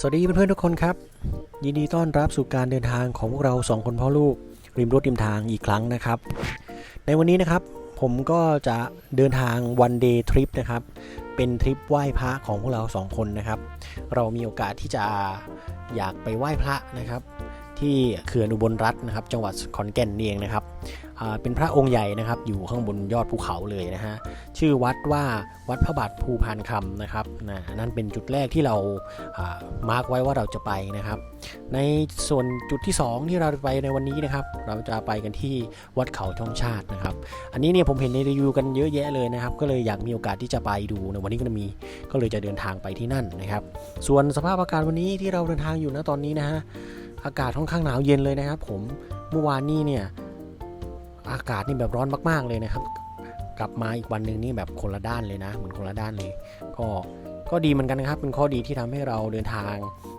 สวัสดีเพื่อนๆทุกคนครับ ยินดีต้อนรับสู่การเดินทางของพวกเราสองคนพ่อลูก ริมรถริมทางอีกครั้งนะครับ ในวันนี้นะครับผมก็จะเดินทางวันเดย์ทริปนะครับ เป็นทริปไหว้พระของพวกเราสองคนนะครับ เรามีโอกาสที่จะอยากไปไหว้พระนะครับ ที่เขื่อนอุบลรัตน์นะครับ จังหวัดขอนแก่นนี่เองนะครับ เป็นพระองค์ใหญ่นะครับอยู่ข้างบนยอดภูเขาเลยนะฮะชื่อวัดว่าวัดพระบาทภูพานคำนะครับนะนั่นเป็นจุดแรกที่เราามาร์กไว้ว่าเราจะไปนะครับ ในส่วนจุดที่ 2 ที่เราไปในวันนี้นะครับ เราจะไปกันที่วัดเขาช่องชาตินะครับ อันนี้เนี่ยผมเห็นในรีวิวกันเยอะแยะเลยนะครับ ก็เลยอยากมีโอกาสที่จะไปดูในวันนี้ก็มีก็เลยจะเดินทางไปที่นั่นนะครับ ส่วนสภาพอากาศวันนี้ที่เราเดินทางอยู่นะตอนนี้นะฮะอากาศค่อนข้างหนาวเย็นเลยนะครับ ผมเมื่อวานนี้เนี่ย อากาศนี่แบบร้อนมาก ๆ เลยนะครับ กลับมาอีกวันหนึ่งนี่แบบคนละด้านเลยนะเหมือนคนละด้านเลย ก็ก็ดีเหมือนกันนะครับเป็นข้อดีที่ทำให้เราเดินทาง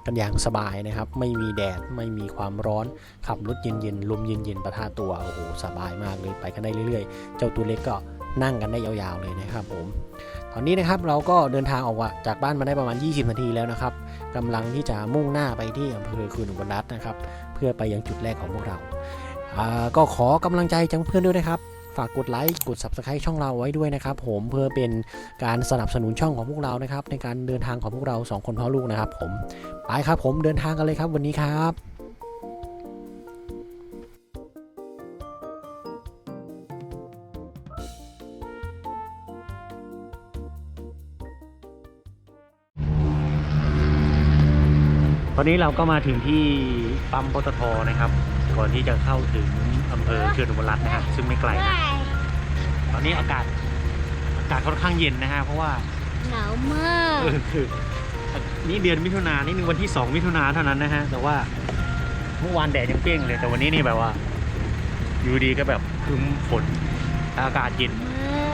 กันอย่างสบายนะครับ ไม่มีแดดไม่มีความร้อนขับรถเย็นๆลมเย็นๆประทะตัวโอ้โหสบายมากเลยไปกันได้เรื่อยๆ เจ้าตัวเล็กก็นั่งกันได้ยาวๆเลยนะครับผม ตอนนี้นะครับเราก็เดินทางออกาจากบ้านมาได้ประมาณ 20 นาทีแล้วนะครับกำลังที่จะมุ่งหน้าไปที่อำเภอคืนอุบลรัตน์นะครับ เพื่อไปยังจุดแรกของพวกเรา ก็ขอกำลังใจจากเพื่อนด้วยนะครับ ฝากกดไลค์กด subscribe ช่องเราไว้ด้วยนะครับ ผมเพื่อเป็นการสนับสนุนช่องของพวกเรานะครับ ในการเดินทางของพวกเราสองคนพ่อลูกนะครับ ผมไปครับผมเดินทางกันเลยครับวันนี้ครับตอนนี้เราก็มาถึงที่ปั๊มปตทนะครับ ก่อนที่จะเข้าถึงอำเภอเขื่อนอุบลรัตน์นะครับซึ่งไม่ไกลนะตอนนี้อากาศอากาศค่อนข้างเย็นนะฮะเพราะว่าหนาวมากเออคือนี่เดือนมิถุนายนนี่นึงวันที่ 2 มิถุนาเท่านั้นนะฮะแต่ว่าเมื่อวานแดดยังเปรี้ยงเลย แต่วันนี้นี่แบบว่า อยู่ดีก็แบบครึมฝนอากาศเย็น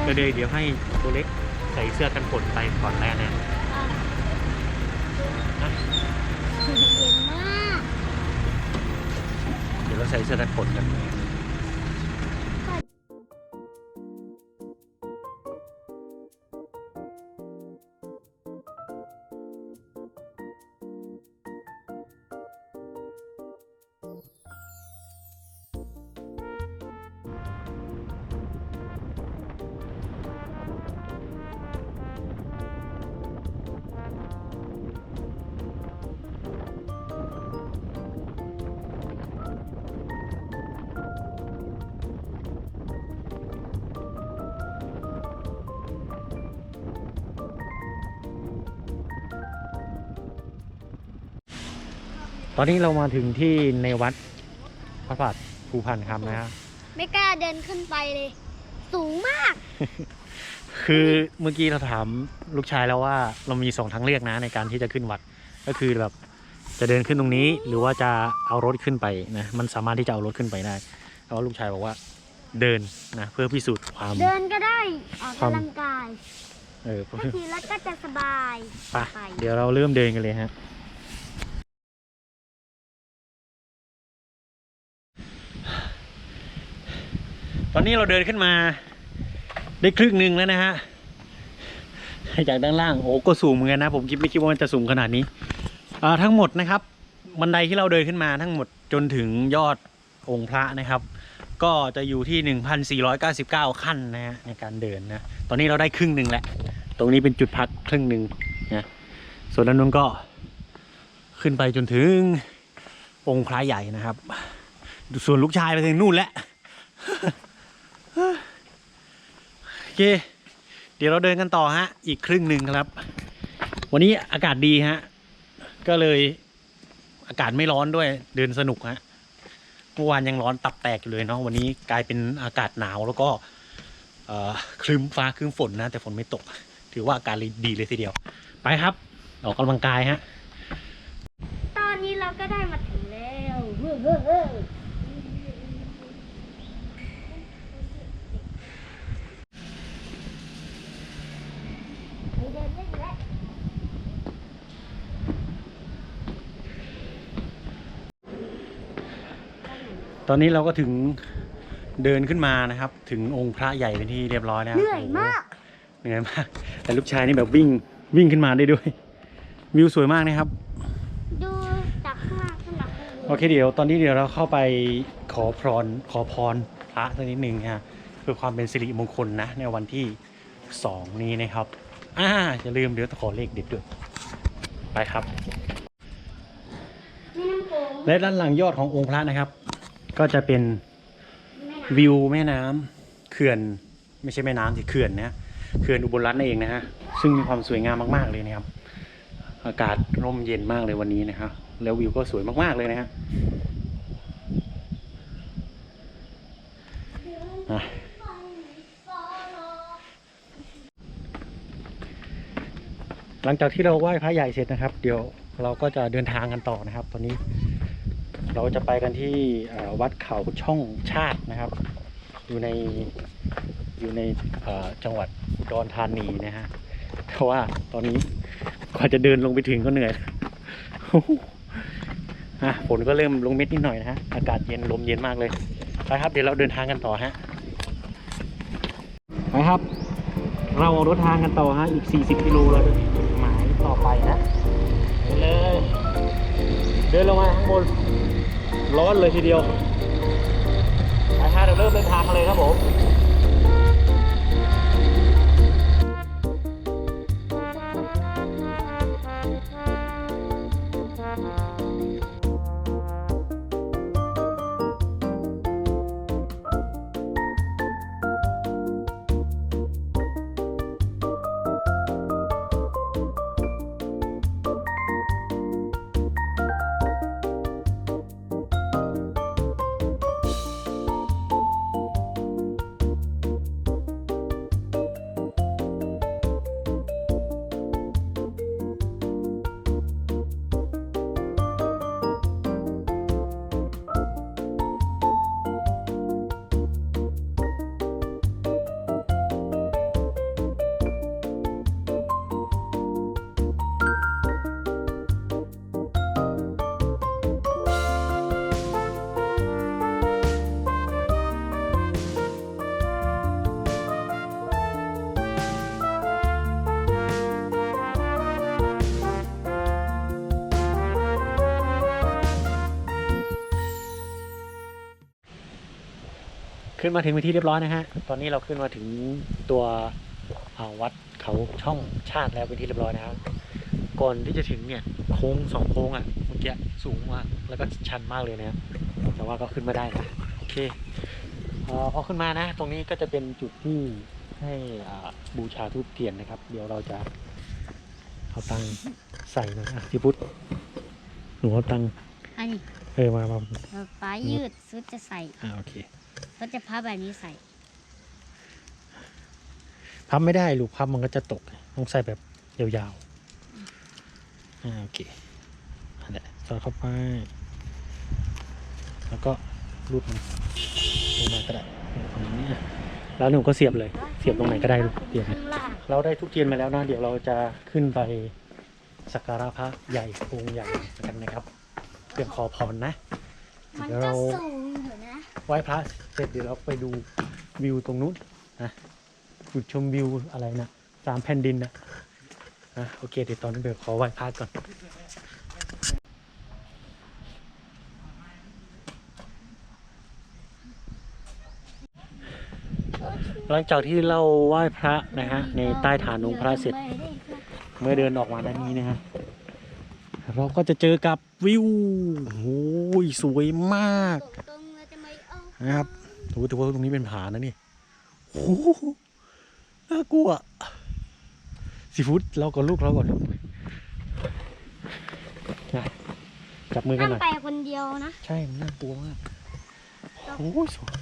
ก็เลยเดี๋ยวให้ตัวเล็กใส่เสื้อกันฝนไปก่อนแรกนะ เย็นมาก เดี๋ยวเรา ใช้เสื้อกันฝนกัน ตอนนี้เรามาถึงที่ในวัดพระบาทภูพันคำนะฮะไม่กล้าเดินขึ้นไปเลย สูงมาก คือเมื่อกี้เราถามลูกชายแล้วว่าเรามีสองทางเลือกนะในการที่จะขึ้นวัด ก็คือแบบจะเดินขึ้นตรงนี้ หรือว่าจะเอารถขึ้นไปนะมันสามารถที่จะเอารถขึ้นไปได้แต่ว่าลูกชายบอกว่าเดินนะเพื่อพิสูจน์ความเดินก็ได้ออกความกำลังกายเออถ้าขี่รถก็จะสบายไปไปเดี๋ยวเราเริ่มเดินกันเลยฮะ ตอนนี้เราเดินขึ้นมา ได้ครึ่งหนึ่งแล้วนะฮะจากด้านล่างโอ้ก็สูงเหมือนกันนะ ผมคิดไม่คิดว่ามันจะสูงขนาดนี้ทั้งหมดนะครับ บันไดที่เราเดินขึ้นมาทั้งหมดจนถึงยอดองค์พระนะครับ ก็จะอยู่ที่ 1,499 ขั้นนะฮะในการเดินนะ ตอนนี้เราได้ครึ่งหนึ่งแล้ว ตรงนี้เป็นจุดพักครึ่งหนึ่งนะส่วนด้านนู้นก็ขึ้นไปจนถึงองค์พระใหญ่นะครับ ส่วนลูกชายไปถึงนู่นแล้ว เค เดี๋ยวเราเดินกันต่อฮะ อีกครึ่งหนึ่งครับ วันนี้อากาศดีฮะ ก็เลยอากาศไม่ร้อนด้วย เดินสนุกฮะ เมื่อวานยังร้อนตับแตกอยู่เลยเนาะ วันนี้กลายเป็นอากาศหนาวแล้วก็เอ่อครึ้มฟ้าครึ้มฝนนะ แต่ฝนไม่ตก ถือว่าอาการดีเลยทีเดียว ไปครับ ออกกำลังกายฮะ ตอนนี้เราก็ได้มาถึงแล้วเฮ้อเฮ้อเฮ้อ ตอนนี้เราก็ถึงเดินขึ้นมานะครับ ถึงองค์พระใหญ่เป็นที่เรียบร้อยแล้วเหนื่อยมากเหนื่อยมาก แต่ลูกชายนี่แบบวิ่งวิ่งขึ้นมาได้ด้วย วิวสวยมากนะครับโอเคเดี๋ยวตอนนี้เดี๋ยวเราเข้าไปขอพรขอพรพระสักนิดหนึ่งฮะเพื่อความเป็นสิริมงคลนะ ในวันที่สองนี้นะครับอ่าอย่าลืมเดี๋ยวขอเลขเด็ดด้วยไปครับแม่น้ำโขงและด้านหลังยอดขององค์พระนะครับ ก็จะเป็นวิวแม่น้ำเขื่อนไม่ใช่แม่น้ำสิเขื่อนนะเขื่อนอุบลรัตน์นั่นเองนะฮะซึ่งมีความสวยงามมากๆเลยนะครับ อากาศร่มเย็นมากเลยวันนี้นะครับแล้ววิวก็สวยมากๆเลยนะฮะหลังจากที่เราไหว้พระใหญ่เสร็จนะครับ เดี๋ยวเราก็จะเดินทางกันต่อนะครับ ตอนนี้ เราจะไปกันที่วัดเขาช่องชาตินะครับ อยู่ในอยู่ในจังหวัดอุดรธานีนะฮะแต่ว่าตอนนี้กว่าจะเดินลงไปถึงก็เหนื่อยอะฝนก็เริ่มลงเม็ดนิดหน่อยนะฮะอากาศเย็นลมเย็นมากเลยไปครับเดี๋ยวเราเดินทางกันต่อฮะไปครับ เราออกรถทางกันต่อฮะอีก 40 กิโลเราจะถึงจุดหมายต่อไปนะไปเลยเดินลงมาข้างบน ร้อนเลยทีเดียวไปฮะเดี๋ยวเริ่มเดินทางกันเลยครับผม ขึ้นมาถึงเป็นที่เรียบร้อยนะฮะ ตอนนี้เราขึ้นมาถึงตัวอ่าวัดเขาช่องชาติแล้วเป็นที่เรียบร้อยนะครับก่อนที่จะถึงเนี่ยโค้งสองโค้งอะเมื่อกี้สูงมากแล้วก็ชันมากเลยนะแต่ว่าก็ขึ้นมาได้นะโอเคเออพอขึ้นมานะ ตรงนี้ก็จะเป็นจุดที่ให้อ่าบูชาทูบเทียนนะครับ เดี๋ยวเราจะเอาตังค์ใส่หนะอะพี่พุทธหนูเอาตังค์อันนี้เออมามาป้ายืดซุดจะใส่อ่าโอเค ก็จะพับแบบนี้ใส่ พับไม่ได้ลูกพับมันก็จะตก ต้องใส่แบบยาวๆอ่าโอเคอันนี้สอดเข้าไป แล้วก็รูดมันลงมาก็ได้ประมาณนี้อะแล้วหนูก็เสียบเลย เสียบตรงไหนก็ได้ลูกเสียบข้างล่างเราได้ทุกเทียนมาแล้วนะ เดี๋ยวเราจะขึ้นไปสักการะพระใหญ่องค์ใหญ่กันนะครับเพื่อขอพรนะมันเดี๋ยวก็เราสูงอยู่นะ ไหว้พระเสร็จเดี๋ยวเราไปดูวิวตรงนู้นนะจุดชมวิวอะไรนะสามแผ่นดินนะนะโอเคเดี๋ยวตอนนี้เดี๋ยวขอไหว้พระก่อนหลังจากที่เราไหว้พระนะฮะในใต้ฐานองค์พระเสร็จ เมื่อเดินออกมาด้านนี้นะฮะเราก็จะเจอกับวิวโอ้ยสวยมาก นะครับโอ้แต่ว่าตรงนี้เป็นผานะนี่โอ้โหน่ากลัวสีฟุตเราก่อนลูกเราก่อนนะจับมือกันนั่งหน่อยไปคนเดียวนะ ใช่มันน่ากลัวมากโอ้ยสวย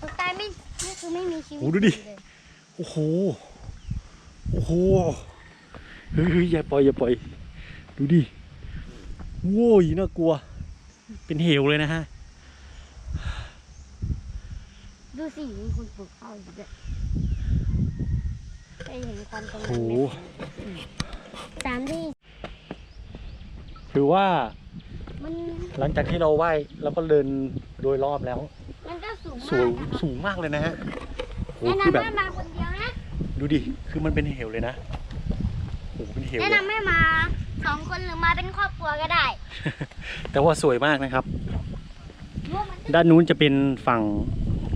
ตกตายไม่นี่คือไม่มีชีวิตโอ้ดูดิเลยโอ้โหโอ้โหเฮ้ยเฮ้ยอย่าปล่อยอย่าปล่อยดูดิโว้ยน่ากลัว เป็นเหวเลยนะฮะ ดูสิมีคนปลูกข้าวอยู่ด้วยได้เห็นควันตรงโอ้นั้นโหไหมสามที่ถือว่ามันหลังจากที่เราไหว้เราก็เดินโดยรอบแล้ว มันก็สูงสูมากงนะครับสูงมากเลยนะฮะโอ้แนะคือแบบนำให้มาคนเดียวนะ ดูดิคือมันเป็นเหวเลยนะโอ้เป็นเหวแนะเลย นำให้มาสองคนหรือมาเป็นครอบครัวก็ได้แต่ว่าสวยมากนะครับร่วมมันด้านนู้นจะเป็นฝั่ง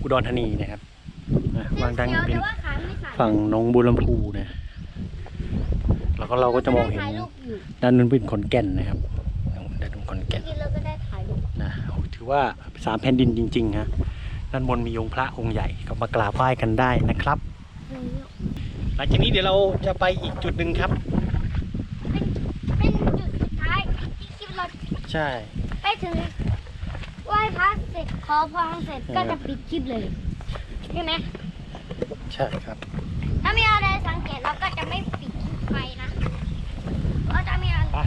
อุดรธานีนะครับนะวางด้านเดียวเป็นแต่ว่าขาไม่สั่นฝั่งหนองบัวลำพูนะ แล้วก็เราก็จะมองเห็นถ่ายรูปอยู่ด้านนู้นเป็นขอนแก่นนะครับด้านนู้นขอนแก่นกินเราก็ได้ถ่ายรูปนะโอ้ถือว่าสามแผ่นดินจริงๆฮะด้านบนมีองค์พระองค์ใหญ่ก็มากราบไหว้กันได้นะครับ หลังจากนี้เดี๋ยวเราจะไปอีกจุดหนึ่งครับเป็นจุดสุดท้ายที่คลิปเราใช่ไปถึง ไหว้พระเสร็จขอพรเสร็จก็จะปิดคลิปเลยใช่ไหมใช่ครับ ถ้ามีอะไรสังเกตเราก็จะไม่ปิดคลิปไปนะเพราะจะมีอะไรไป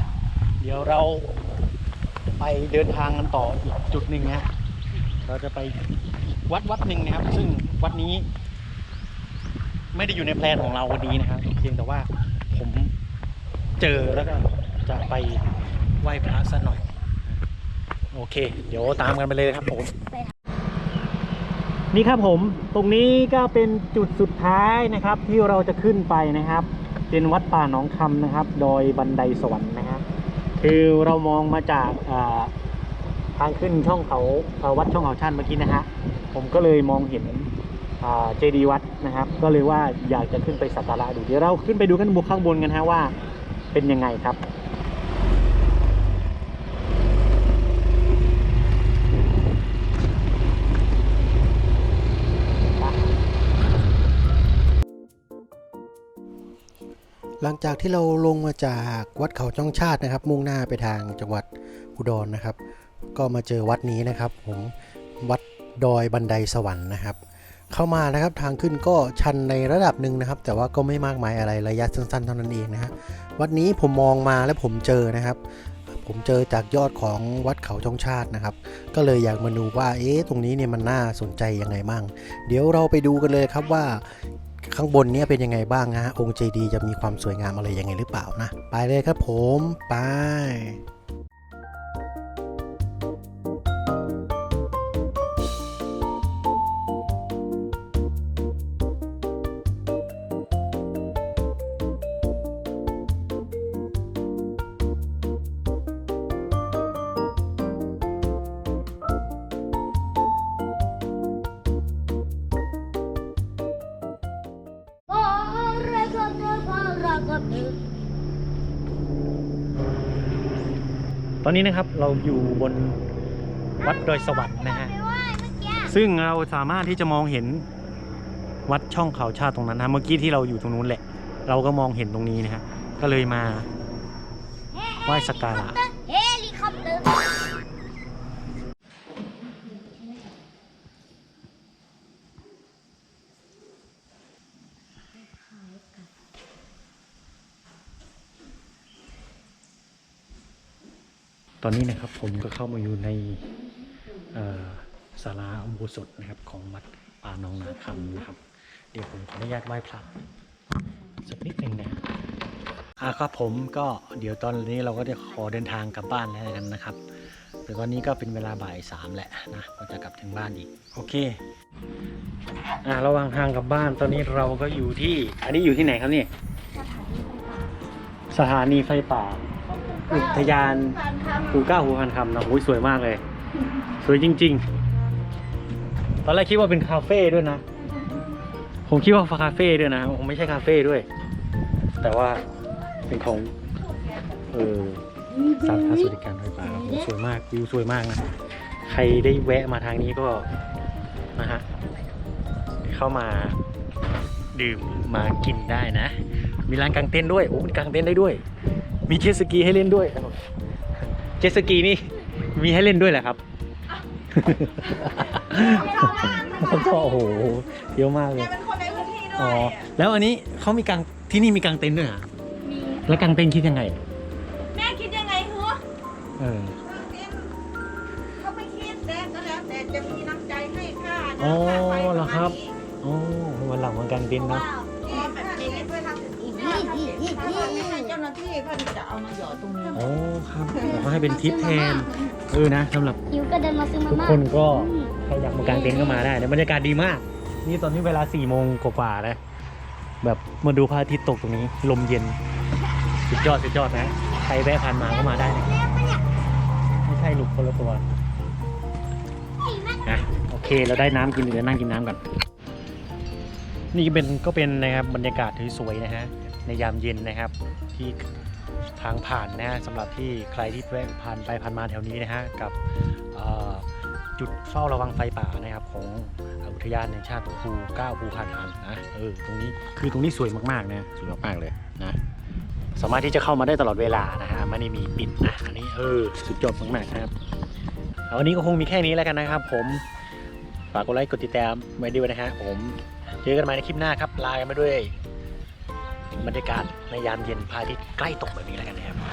เดี๋ยวเราไปเดินทางกันต่ออีกจุดหนึ่งนะเราจะไปวัดวัดหนึ่งนะครับ ซึ่งวัดนี้ ไม่ได้อยู่ในแพลนของเราวันนี้นะครับเพียงแต่ว่าผมเจอแล้วก็จะไปไหว้พระสักหน่อย โอเค เดี๋ยวตามกันไปเลยครับผมนี่ครับผมตรงนี้ก็เป็นจุดสุดท้ายนะครับ ที่เราจะขึ้นไปนะครับ เป็นวัดป่าหนองคำนะครับ โดยบันไดสวรรค์นะครับ คือเรามองมาจากอ่าทางขึ้นช่องเขาเอ่อวัดช่องเขาชันเมื่อกี้นะฮะผมก็เลยมองเห็นเจดีย์วัดนะครับ ก็เลยว่าอยากจะขึ้นไปสักการะดูเดี๋ยวเราขึ้นไปดูกันบนข้างบนกันฮะว่าเป็นยังไงครับ หลังจากที่เราลงมาจากวัดเขาจ้องชาตินะครับ มุ่งหน้าไปทางจังหวัดอุดรนะครับ ก็มาเจอวัดนี้นะครับ ผมวัดดอยบันไดสวรรค์นะครับ เข้ามานะครับทางขึ้นก็ชันในระดับหนึ่งนะครับ แต่ว่าก็ไม่มากมายอะไรระยะสั้นๆเท่านั้นเองนะฮะวัดนี้ผมมองมาแล้วผมเจอนะครับ ผมเจอจากยอดของวัดเขาจ้องชาตินะครับ ก็เลยอยากมาดูว่าเอ๊ะตรงนี้เนี่ยมันน่าสนใจยังไงบ้างเดี๋ยวเราไปดูกันเลยครับว่า ข้างบนเนี้เป็นยังไงบ้างนะฮะองค์เจดีย์จะมีความสวยงามอะไรยังไงหรือเปล่านะ ไปเลยครับผม ไป ตอนนี้นะครับเราอยู่บนวัดดอยสวรรค์นะฮะไปไหว้เมื่อกี้ซึ่งเราสามารถที่จะมองเห็นวัดช่องเขาชาติตรงนั้นนะเมื่อกี้ที่เราอยู่ตรงนู้นแหละ เราก็มองเห็นตรงนี้นะฮะ ก็เลยมาไหว้สักการะ เฮลิคอปเตอร์ ตอนนี้นะครับผมก็เข้ามาอยู่ในเอ่อศาลาอุโบสถนะครับของวัดป่าหนองนาคำนะครับ เดี๋ยวผมขออนุญาตไหว้พระสักนิดหนึ่งนะอะครับผมก็เดี๋ยวตอนนี้เราก็จะขอเดินทางกลับบ้านแล้วกันนะครับแต่ตอนนี้ก็เป็นเวลาบ่ายสามแหละนะก็จะกลับถึงบ้านอีกโอเคอะระหว่างทางกลับบ้านตอนนี้เราก็อยู่ที่ อันนี้อยู่ที่ไหนครับเนี่ยสถานีไฟป่า อุทยานหูเก้าหูพันคำนะโอ้ยสวยมากเลย สวยจริง ๆ ตอนแรกคิดว่าเป็นคาเฟ่ด้วยนะ ผมคิดว่าคาเฟ่ด้วยนะผมไม่ใช่คาเฟ่ด้วย แต่ว่าเป็นของเออสาธารณสุขการไฟป่าสวยมากวิวสวยมากนะใครได้แวะมาทางนี้ก็นะฮะเข้ามาดื่มมากินได้นะ มีร้านกางเต็นท์ด้วยโอ้กางเต็นท์ได้ด้วย มีเจ็ตสกีให้เล่นด้วยเจ็ตสกีนี่มีให้เล่นด้วยแหละครับก็โอ้โหเยอะมากเลยเป็นคนในพื้นที่ด้อ๋อวยแล้วอันนี้เขามีกางที่นี่มีกางเต็นท์ด้วยเหรอมีแล้วกางเต็นท์คิดยังไง แม่คิดยังไงหัวเออเขาไม่คิดแต่ก็แล้วแต่จะมีน้ำใจให้ค่าอ๋อค่าไฟเหรอครับปะมาณนี้โอ้วันหลังมันกางเต็นท์เพราะเนาะ อีกถ้าทำเองถ้าว่าไม่ให้เจ้าหน้าที่เพื่อนจะเอามาหยอดตรงนี้ โอ้ครับเขาให้เป็นทริปแทนเออนะสำหรับหิวก็เดินมาซื้อมาทุกม่าคนก็ใครอยากมากางเต็นท์ก็มาได้แต่บรรยากาศดีมาก นี่ตอนนี้เวลาสี่โมงกว่าๆนะแบบมาดูพระอาทิตย์ตกตรงนี้ ลมเย็น สุดยอดสุดยอดนะใครแวะผ่านมาก็มาได้นะแล้วปะเนี่ยไม่ใช่ลุกคนละตัวไอ้แม่อะโอเคเราได้น้ำกินเดี๋ยวนั่งกินน้ำก่อนนี่เป็นก็เป็นนะครับบรรยากาศที่สวยๆนะฮะ ในยามเย็นนะครับ ที่ทางผ่านนะฮะสำหรับที่ใครที่แวะผ่านไปผ่านมาแถวนี้นะฮะกับเอ่อจุดเฝ้าระวังไฟป่านะครับของอุทยานแห่งชาติภูเก้าภูพานหานนะเออตรงนี้คือตรงนี้สวยมากๆนะสวยมากๆเลยนะสามารถที่จะเข้ามาได้ตลอดเวลานะฮะไม่ได้มีปิดนะอันนี้เออสุดยอดมากๆนะครับเอาวันนี้ก็คงมีแค่นี้แล้วกันนะครับ ผมฝากกดไลค์กดติดตามไว้ด้วยนะฮะผมเจอกันใหม่ในคลิปหน้าครับลากันไปด้วย บรรยากาศในยามเย็นพระอาทิตย์ใกล้ตกแบบนี้แล้วกันนะครับ